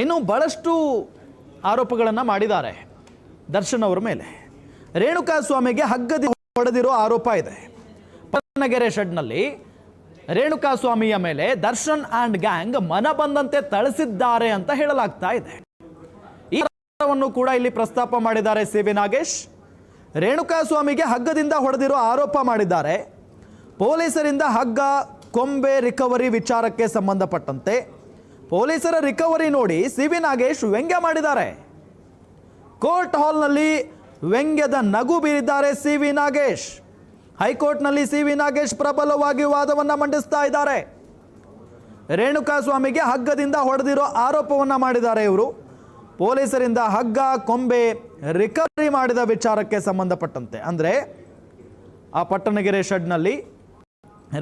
ಇನ್ನು ಬಹಳಷ್ಟು ಆರೋಪಗಳನ್ನು ಮಾಡಿದ್ದಾರೆ ದರ್ಶನ್ ಅವರ ಮೇಲೆ. ರೇಣುಕಾ ಸ್ವಾಮಿಗೆ ಹಗ್ಗದಿ ಹೊಡೆದಿರೋ ಆರೋಪ ಇದೆ. ಪನ್ನಗೆರೆ ಶೆಡ್ನಲ್ಲಿ ರೇಣುಕಾ ಸ್ವಾಮಿಯ ಮೇಲೆ ದರ್ಶನ್ ಆ್ಯಂಡ್ ಗ್ಯಾಂಗ್ ಮನ ಬಂದಂತೆ ತಳಿಸಿದ್ದಾರೆ ಅಂತ ಹೇಳಲಾಗ್ತಾ ಇದೆ. ಈ ಕೂಡ ಇಲ್ಲಿ ಪ್ರಸ್ತಾಪ ಮಾಡಿದ್ದಾರೆ ಸಿ ವಿ ನಾಗೇಶ್. ರೇಣುಕಾ ಸ್ವಾಮಿಗೆ ಹಗ್ಗದಿಂದ ಹೊಡೆದಿರೋ ಆರೋಪ ಮಾಡಿದ್ದಾರೆ. ಪೊಲೀಸರಿಂದ ಹಗ್ಗ, ಕೊಂಬೆ, ರಿಕವರಿ ವಿಚಾರಕ್ಕೆ ಸಂಬಂಧಪಟ್ಟಂತೆ ಪೊಲೀಸರ ರಿಕವರಿ ನೋಡಿ ಸಿ ವಿ ನಾಗೇಶ್ ವ್ಯಂಗ್ಯ ಮಾಡಿದ್ದಾರೆ. ಕೋರ್ಟ್ ಹಾಲ್ನಲ್ಲಿ ವ್ಯಂಗ್ಯದ ನಗು ಬೀರಿದ್ದಾರೆ ಸಿ ವಿ ನಾಗೇಶ್. ಹೈಕೋರ್ಟ್ನಲ್ಲಿ ಸಿ ವಿ ನಾಗೇಶ್ ಪ್ರಬಲವಾಗಿ ವಾದವನ್ನು ಮಂಡಿಸ್ತಾ ಇದ್ದಾರೆ. ರೇಣುಕಾ ಸ್ವಾಮಿಗೆ ಹಗ್ಗದಿಂದ ಹೊಡೆದಿರೋ ಆರೋಪವನ್ನು ಮಾಡಿದ್ದಾರೆ ಇವರು. ಪೊಲೀಸರಿಂದ ಹಗ್ಗ, ಕೊಂಬೆ, ರಿಕವರಿ ಮಾಡಿದ ವಿಚಾರಕ್ಕೆ ಸಂಬಂಧಪಟ್ಟಂತೆ. ಅಂದರೆ ಆ ಪಟ್ಟಣಗೆರೆ ಶೆಡ್ನಲ್ಲಿ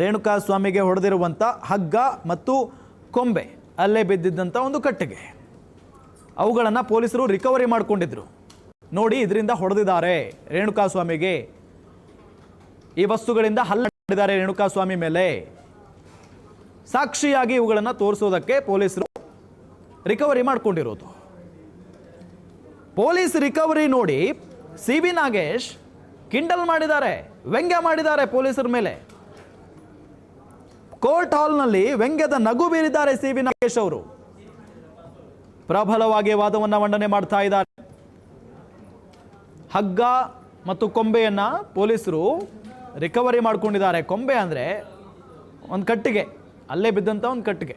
ರೇಣುಕಾ ಸ್ವಾಮಿಗೆ ಹೊಡೆದಿರುವಂಥ ಹಗ್ಗ ಮತ್ತು ಕೊಂಬೆ. ಅಲ್ಲೇ ಬಿದ್ದಿದ್ದಂಥ ಒಂದು ಕಟ್ಟಿಗೆ. ಅವುಗಳನ್ನು ಪೊಲೀಸರು ರಿಕವರಿ ಮಾಡಿಕೊಂಡಿದ್ರು. ನೋಡಿ ಇದರಿಂದ ಹೊಡೆದಿದ್ದಾರೆ ರೇಣುಕಾ ಸ್ವಾಮಿಗೆ ಈ ವಸ್ತುಗಳಿಂದ ಹಲ್ಲೆ ಮಾಡಿದ್ದಾರೆ ರೇಣುಕಾ ಸ್ವಾಮಿ ಮೇಲೆ. ಸಾಕ್ಷಿಯಾಗಿ ಇವುಗಳನ್ನು ತೋರಿಸೋದಕ್ಕೆ ಪೊಲೀಸರು ರಿಕವರಿ ಮಾಡ್ಕೊಂಡಿರೋದು. ಪೊಲೀಸ್ ರಿಕವರಿ ನೋಡಿ ಸಿ ಬಿ ನಾಗೇಶ್ ಕಿಂಡಲ್ ಮಾಡಿದ್ದಾರೆ, ವ್ಯಂಗ್ಯ ಮಾಡಿದ್ದಾರೆ ಪೊಲೀಸರ ಮೇಲೆ. ಕೋರ್ಟ್ ಹಾಲ್ನಲ್ಲಿ ವ್ಯಂಗ್ಯದ ನಗು ಬೀರಿದ್ದಾರೆ ಸಿ ವಿ ನಾಗೇಶ್ ಅವರು. ಪ್ರಬಲವಾಗಿ ವಾದವನ್ನು ಮಂಡನೆ ಮಾಡ್ತಾ ಇದ್ದಾರೆ. ಹಗ್ಗ ಮತ್ತು ಕೊಂಬೆಯನ್ನ ಪೊಲೀಸರು ರಿಕವರಿ ಮಾಡ್ಕೊಂಡಿದ್ದಾರೆ. ಕೊಂಬೆ ಅಂದರೆ ಒಂದು ಕಟ್ಟಿಗೆ, ಅಲ್ಲೇ ಬಿದ್ದಂಥ ಒಂದು ಕಟ್ಟಿಗೆ.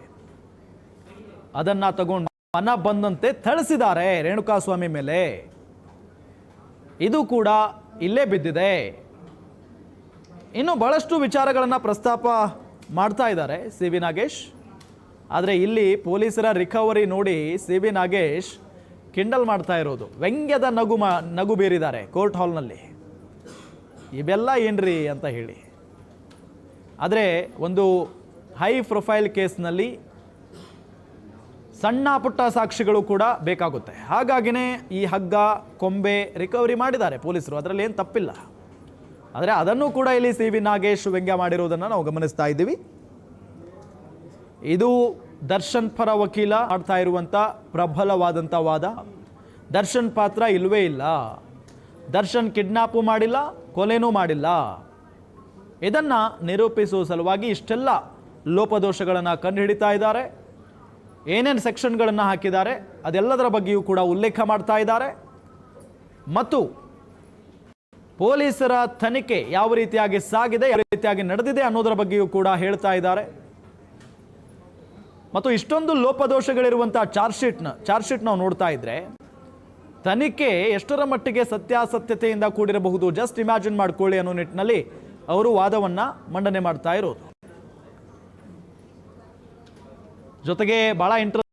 ಅದನ್ನ ತಗೊಂಡು ಮನ ಬಂದಂತೆ ಥಳಿಸಿದ್ದಾರೆ ರೇಣುಕಾಸ್ವಾಮಿ ಮೇಲೆ. ಇದು ಕೂಡ ಇಲ್ಲೇ ಬಿದ್ದಿದೆ. ಇನ್ನು ಬಹಳಷ್ಟು ವಿಚಾರಗಳನ್ನು ಪ್ರಸ್ತಾಪ ಮಾಡ್ತಾ ಇದ್ದಾರೆ ಸಿ ವಿ ನಾಗೇಶ್. ಆದರೆ ಇಲ್ಲಿ ಪೊಲೀಸರ ರಿಕವರಿ ನೋಡಿ ಸಿ ವಿ ನಾಗೇಶ್ ಕಿಂಡಲ್ ಮಾಡ್ತಾ ಇರೋದು. ವ್ಯಂಗ್ಯದ ನಗು ಮಾ, ನಗು ಬೀರಿದ್ದಾರೆ ಕೋರ್ಟ್ ಹಾಲ್ನಲ್ಲಿ ಇವೆಲ್ಲ ಏನ್ರಿ ಅಂತ ಹೇಳಿ. ಆದರೆ ಒಂದು ಹೈ ಪ್ರೊಫೈಲ್ ಕೇಸ್ನಲ್ಲಿ ಸಣ್ಣ ಪುಟ್ಟ ಸಾಕ್ಷಿಗಳು ಕೂಡ ಬೇಕಾಗುತ್ತೆ. ಹಾಗಾಗಿನೇ ಈ ಹಗ್ಗ, ಕೊಂಬೆ ರಿಕವರಿ ಮಾಡಿದ್ದಾರೆ ಪೊಲೀಸರು. ಅದರಲ್ಲಿ ಏನು ತಪ್ಪಿಲ್ಲ. ಆದರೆ ಅದನ್ನು ಕೂಡ ಇಲ್ಲಿ ಸಿ ವಿ ನಾಗೇಶ್ ವ್ಯಂಗ್ಯ ಮಾಡಿರುವುದನ್ನು ನಾವು ಗಮನಿಸ್ತಾ ಇದ್ದೀವಿ. ಇದು ದರ್ಶನ್ ಪರ ವಕೀಲ ಮಾಡ್ತಾ ಇರುವಂಥ ಪ್ರಬಲವಾದಂಥ ವಾದ. ದರ್ಶನ್ ಪಾತ್ರ ಇಲ್ಲವೇ ಇಲ್ಲ. ದರ್ಶನ್ ಕಿಡ್ನಾಪು ಮಾಡಿಲ್ಲ, ಕೊಲೆನೂ ಮಾಡಿಲ್ಲ. ಇದನ್ನು ನಿರೂಪಿಸುವ ಸಲುವಾಗಿ ಇಷ್ಟೆಲ್ಲ ಲೋಪದೋಷಗಳನ್ನು ಕಂಡುಹಿಡಿತಾ ಇದ್ದಾರೆ. ಏನೇನು ಸೆಕ್ಷನ್ಗಳನ್ನು ಹಾಕಿದ್ದಾರೆ ಅದೆಲ್ಲದರ ಬಗ್ಗೆಯೂ ಕೂಡ ಉಲ್ಲೇಖ ಮಾಡ್ತಾ ಇದ್ದಾರೆ. ಮತ್ತು ಪೊಲೀಸರ ತನಿಖೆ ಯಾವ ರೀತಿಯಾಗಿ ಸಾಗಿದೆ, ಯಾವ ರೀತಿಯಾಗಿ ನಡೆದಿದೆ ಅನ್ನೋದರ ಬಗ್ಗೆಯೂ ಕೂಡ ಹೇಳ್ತಾ ಇದ್ದಾರೆ. ಮತ್ತು ಇಷ್ಟೊಂದು ಲೋಪದೋಷಗಳಿರುವಂತಹ ಚಾರ್ಜ್ ಶೀಟ್ನ, ಚಾರ್ಜ್ ಶೀಟ್ ನಾವು ನೋಡ್ತಾ ಇದ್ರೆ, ತನಿಖೆ ಎಷ್ಟರ ಮಟ್ಟಿಗೆ ಸತ್ಯಾಸತ್ಯತೆಯಿಂದ ಕೂಡಿರಬಹುದು ಜಸ್ಟ್ ಇಮ್ಯಾಜಿನ್ ಮಾಡ್ಕೊಳ್ಳಿ ಅನ್ನೋ ನಿಟ್ಟಿನಲ್ಲಿ ಅವರು ವಾದವನ್ನ ಮಂಡನೆ ಮಾಡ್ತಾ ಇರೋದು. ಜೊತೆಗೆ ಬಹಳ ಇಂಟ್ರೆಸ್ಟ್